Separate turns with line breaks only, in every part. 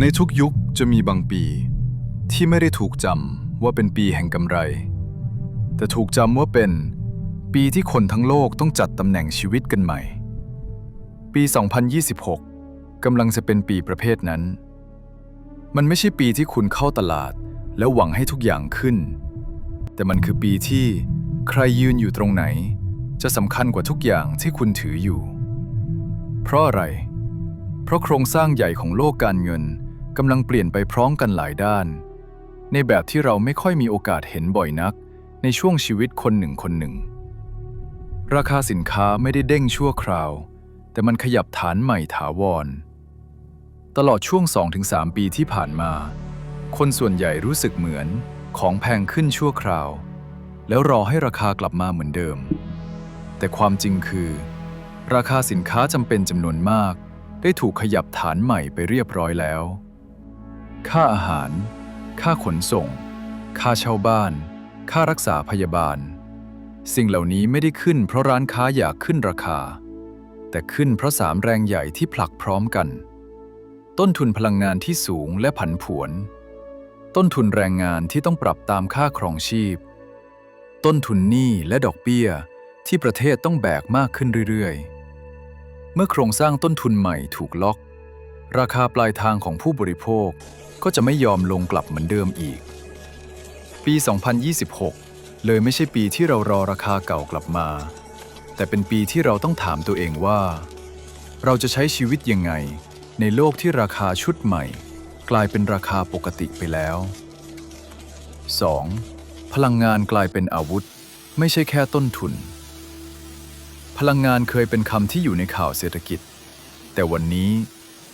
ในทุกยุคจะมีบางปี ที่ไม่ได้ถูกจำว่าเป็นปีแห่งกำไร แต่ถูกจำว่าเป็นปีที่คนทั้งโลกต้องจัดตำแหน่งชีวิตกันใหม่ ปี 2026กำลังจะเป็นปีประเภทนั้น มันไม่ใช่ปีที่คุณเข้าตลาด แล้วหวังให้ทุกอย่างขึ้น แต่มันคือปีที่ใครยืนอยู่ตรงไหน จะสำคัญกว่าทุกอย่างที่คุณถืออยู่ เพราะอะไร เพราะโครงสร้างใหญ่ของโลกการเงิน กำลังเปลี่ยนไปพร้อมกันหลายด้าน ในแบบที่เราไม่ค่อยมีโอกาสเห็นบ่อยนัก ในช่วงชีวิตคนหนึ่งคนหนึ่ง ราคาสินค้าไม่ได้เด้งชั่วคราว แต่มันขยับฐานใหม่ถาวร ตลอดช่วง 2-3 ปีที่ผ่านมา คนส่วนใหญ่รู้สึกเหมือนของแพงขึ้นชั่วคราว แล้วรอให้ราคากลับมาเหมือนเดิม แต่ความจริงคือ ราคาสินค้าจำเป็นจำนวนมาก ได้ถูกขยับฐานใหม่ไปเรียบร้อยแล้ว ค่าอาหาร ค่าขนส่ง ค่าเช่าบ้าน ค่ารักษาพยาบาล สิ่งเหล่านี้ไม่ได้ขึ้นเพราะร้านค้าอยากขึ้นราคา แต่ขึ้นเพราะสามแรงใหญ่ที่ผลักพร้อมกัน ต้นทุนพลังงานที่สูงและผันผวน ต้นทุนแรงงานที่ต้องปรับตามค่าครองชีพ ต้นทุนหนี้และดอกเบี้ยที่ประเทศต้องแบกมากขึ้นเรื่อยๆ เมื่อโครงสร้างต้นทุนใหม่ถูกล็อก ราคาปลายทางของผู้บริโภคก็จะไม่ยอมลงกลับเหมือนเดิมอีก ปี 2026 เลยไม่ใช่ปีที่เรารอราคาเก่ากลับมา แต่เป็นปีที่เราต้องถามตัวเองว่า เราจะใช้ชีวิตยังไง ในโลกที่ราคาชุดใหม่ กลายเป็นราคาปกติไปแล้ว 2. พลังงานกลายเป็นอาวุธ ไม่ใช่แค่ต้นทุน พลังงานเคยเป็นคำที่อยู่ในข่าวเศรษฐกิจ แต่วันนี้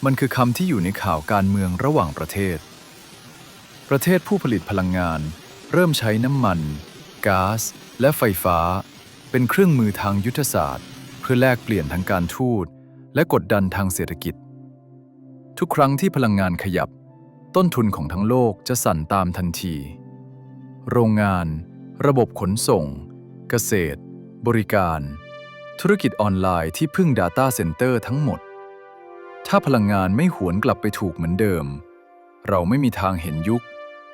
มันคือคำที่อยู่ในข่าวการเมืองระหว่างประเทศ ประเทศผู้ผลิตพลังงาน เริ่มใช้น้ำมันก๊าซและไฟฟ้า เป็นเครื่องมือทางยุทธศาสตร์ เพื่อแลกเปลี่ยนทางการทูตและกดดันทางเศรษฐกิจ ทุกครั้งที่พลังงานขยับ ต้นทุนของทั้งโลกจะสั่นตามทันที โรงงาน ระบบขนส่ง เกษตร บริการ ธุรกิจออนไลน์ที่พึ่ง Data Center ทั้งหมด ถ้าพลังงานไม่หวนกลับไปถูกเหมือนเดิม เราไม่มีทางเห็นยุค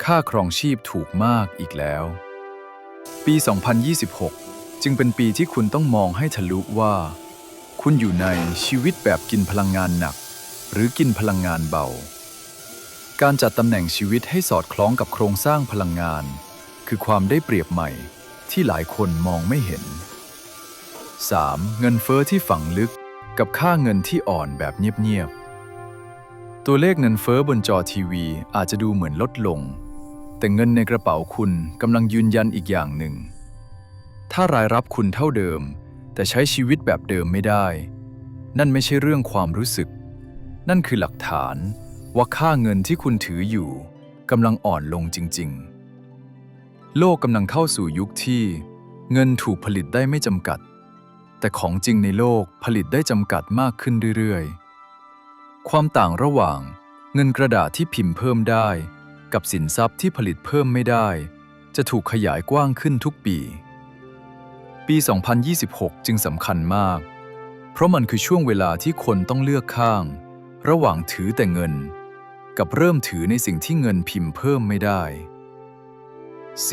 ค่าครองชีพถูกมากอีกแล้ว ปี 2026 จึงเป็นปีที่คุณต้องมองให้ทะลุว่า คุณอยู่ในชีวิตแบบกินพลังงานหนัก หรือกินพลังงานเบา การจัดตำแหน่งชีวิตให้สอดคล้องกับโครงสร้างพลังงาน คือความได้เปรียบใหม่ที่หลายคนมองไม่เห็น 3. เงินเฟอ้อที่ฝังลึก กับค่าเงินที่อ่อนแบบเงียบๆ ตัวเลขเงินเฟอ้อบนจอทีวีอาจจะดูเหมือนลดลง แต่เงินในกระเป๋าคุณกำลังยืนยันอีกอย่างหนึ่ง ถ้ารายรับคุณเท่าเดิม แต่ใช้ชีวิตแบบเดิมไม่ได้ นั่นไม่ใช่เรื่องความรู้สึก นั่นคือหลักฐานว่าค่าเงินที่คุณถืออยู่กำลังอ่อนลงจริง ๆ โลกกำลังเข้าสู่ยุคที่ เงินถูกผลิตได้ไม่จำกัด แต่ของจริงในโลกผลิตได้จำกัดมากขึ้นเรื่อยๆ ความต่างระหว่างเงินกระดาษที่พิมพ์เพิ่มได้ กับสินทรัพย์ที่ผลิตเพิ่มไม่ได้ จะถูกขยายกว้างขึ้นทุกปี ปี 2026 จึงสำคัญมาก เพราะมันคือช่วงเวลาที่คนต้องเลือกข้าง ระหว่างถือแต่เงิน กับเริ่มถือในสิ่งที่เงินพิมพ์เพิ่มไม่ได้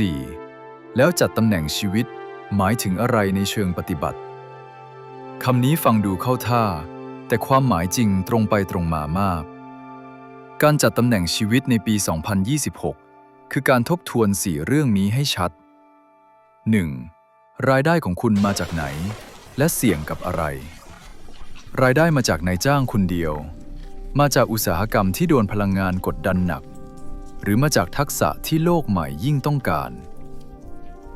4. แล้วจัดตำแหน่งชีวิตหมายถึงอะไรในเชิงปฏิบัติ คำนี้ฟังดูเข้าท่า แต่ความหมายจริงตรงไปตรงมามาก การจัดตำแหน่งชีวิตในปี 2026 คือการทบทวนสี่เรื่องนี้ให้ชัด 1. รายได้ของคุณมาจากไหน และเสี่ยงกับอะไร รายได้มาจากนายจ้างคนเดียว มาจากอุตสาหกรรมที่โดนพลังงานกดดันหนัก หรือมาจากทักษะที่โลกใหม่ยิ่งต้องการ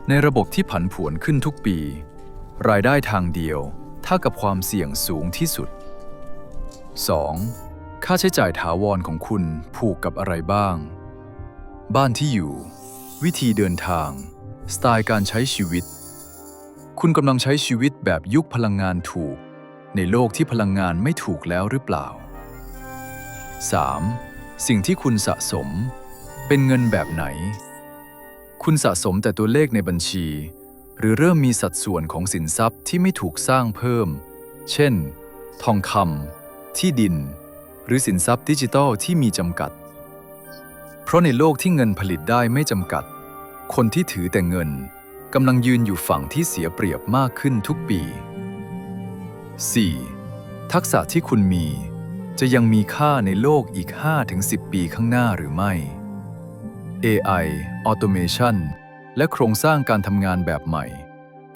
ในระบบที่ผันผวนขึ้นทุกปี รายได้ทางเดียว เท่ากับความเสี่ยงสูงที่สุด 2. ค่าใช้จ่ายถาวรของคุณผูกกับอะไรบ้าง บ้านที่อยู่ วิธีเดินทาง สไตล์การใช้ชีวิต คุณกำลังใช้ชีวิตแบบยุคพลังงานถูก ในโลกที่พลังงานไม่ถูกแล้วหรือเปล่า 3. สิ่งที่คุณสะสม เป็นเงินแบบไหน คุณสะสมแต่ตัวเลขในบัญชี หรือเริ่มมีสัดส่วนของสินทรัพย์ที่ไม่ถูกสร้างเพิ่ม เช่น ทองคำที่ดิน หรือสินทรัพย์ดิจิทัลที่มีจำกัด เพราะในโลกที่เงินผลิตได้ไม่จำกัด คนที่ถือแต่เงินกำลังยืนอยู่ฝั่งที่เสียเปรียบมากขึ้นทุกปี 4. ทักษะที่คุณมี จะยังมีค่าในโลกอีก 5-10 ปีข้างหน้าหรือไม่ AI Automation และโครงสร้างการทำงานแบบใหม่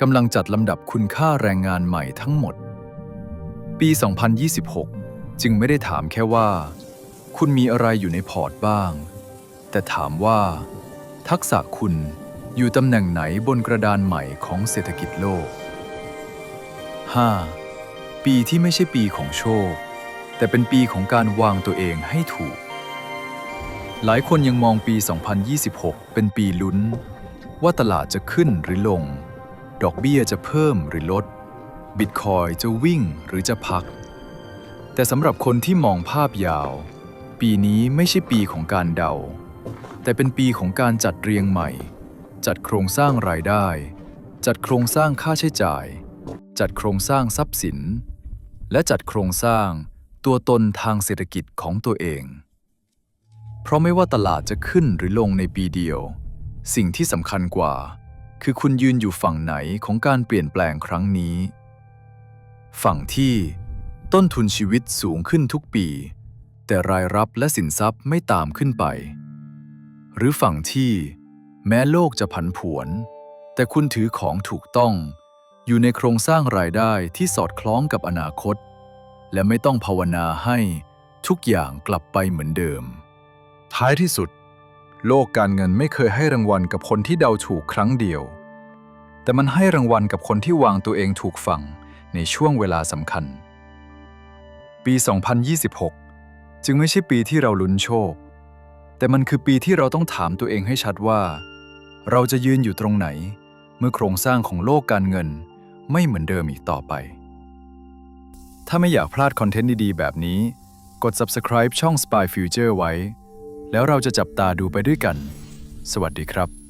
กำลังจัดลำดับคุณค่าแรงงานใหม่ทั้งหมด ปี 2026 จึงไม่ได้ถามแค่ว่า คุณมีอะไรอยู่ในพอร์ตบ้าง แต่ถามว่า ทักษะคุณอยู่ตำแหน่งไหนบนกระดานใหม่ของเศรษฐกิจโลก 5. ปีที่ไม่ใช่ปีของโชค แต่เป็นปีของการวางตัวเองให้ถูก หลายคนยังมองปี 2026 เป็นปีลุ้น ว่าตลาดจะขึ้นหรือลง ดอกเบี้ยจะเพิ่มหรือลด บิตคอยจะวิ่งหรือจะพัก แต่สำหรับคนที่มองภาพยาว ปีนี้ไม่ใช่ปีของการเดา แต่เป็นปีของการจัดเรียงใหม่ จัดโครงสร้างรายได้ จัดโครงสร้างค่าใช้จ่าย จัดโครงสร้างทรัพย์สิน และจัดโครงสร้างตัวตนทางเศรษฐกิจของตัวเอง เพราะไม่ว่าตลาดจะขึ้นหรือลงในปีเดียว สิ่งที่สำคัญกว่า คือคุณยืนอยู่ฝั่งไหนของการเปลี่ยนแปลงครั้งนี้ ฝั่งที่ต้นทุนชีวิตสูงขึ้นทุกปี แต่รายรับและสินทรัพย์ไม่ตามขึ้นไป หรือฝั่งที่แม้โลกจะผันผวน แต่คุณถือของถูกต้อง อยู่ในโครงสร้างรายได้ที่สอดคล้องกับอนาคต และไม่ต้องภาวนาให้ทุกอย่างกลับไปเหมือนเดิม ท้ายที่สุด โลกการเงินไม่เคยให้รางวัลกับคนที่เดาถูกครั้งเดียว แต่มันให้รางวัลกับคนที่วางตัวเองถูกฝังในช่วงเวลาสำคัญ ปี 2026 จึงไม่ใช่ปีที่เราลุ้นโชค แต่มันคือปีที่เราต้องถามตัวเองให้ชัดว่า เราจะยืนอยู่ตรงไหน เมื่อโครงสร้างของโลกการเงินไม่เหมือนเดิมอีกต่อไป ถ้าไม่อยากพลาดคอนเทนต์ดีๆ แบบนี้ กด subscribe ช่อง Spy Future ไว้ แล้วเราจะจับตาดูไปด้วยกัน สวัสดีครับ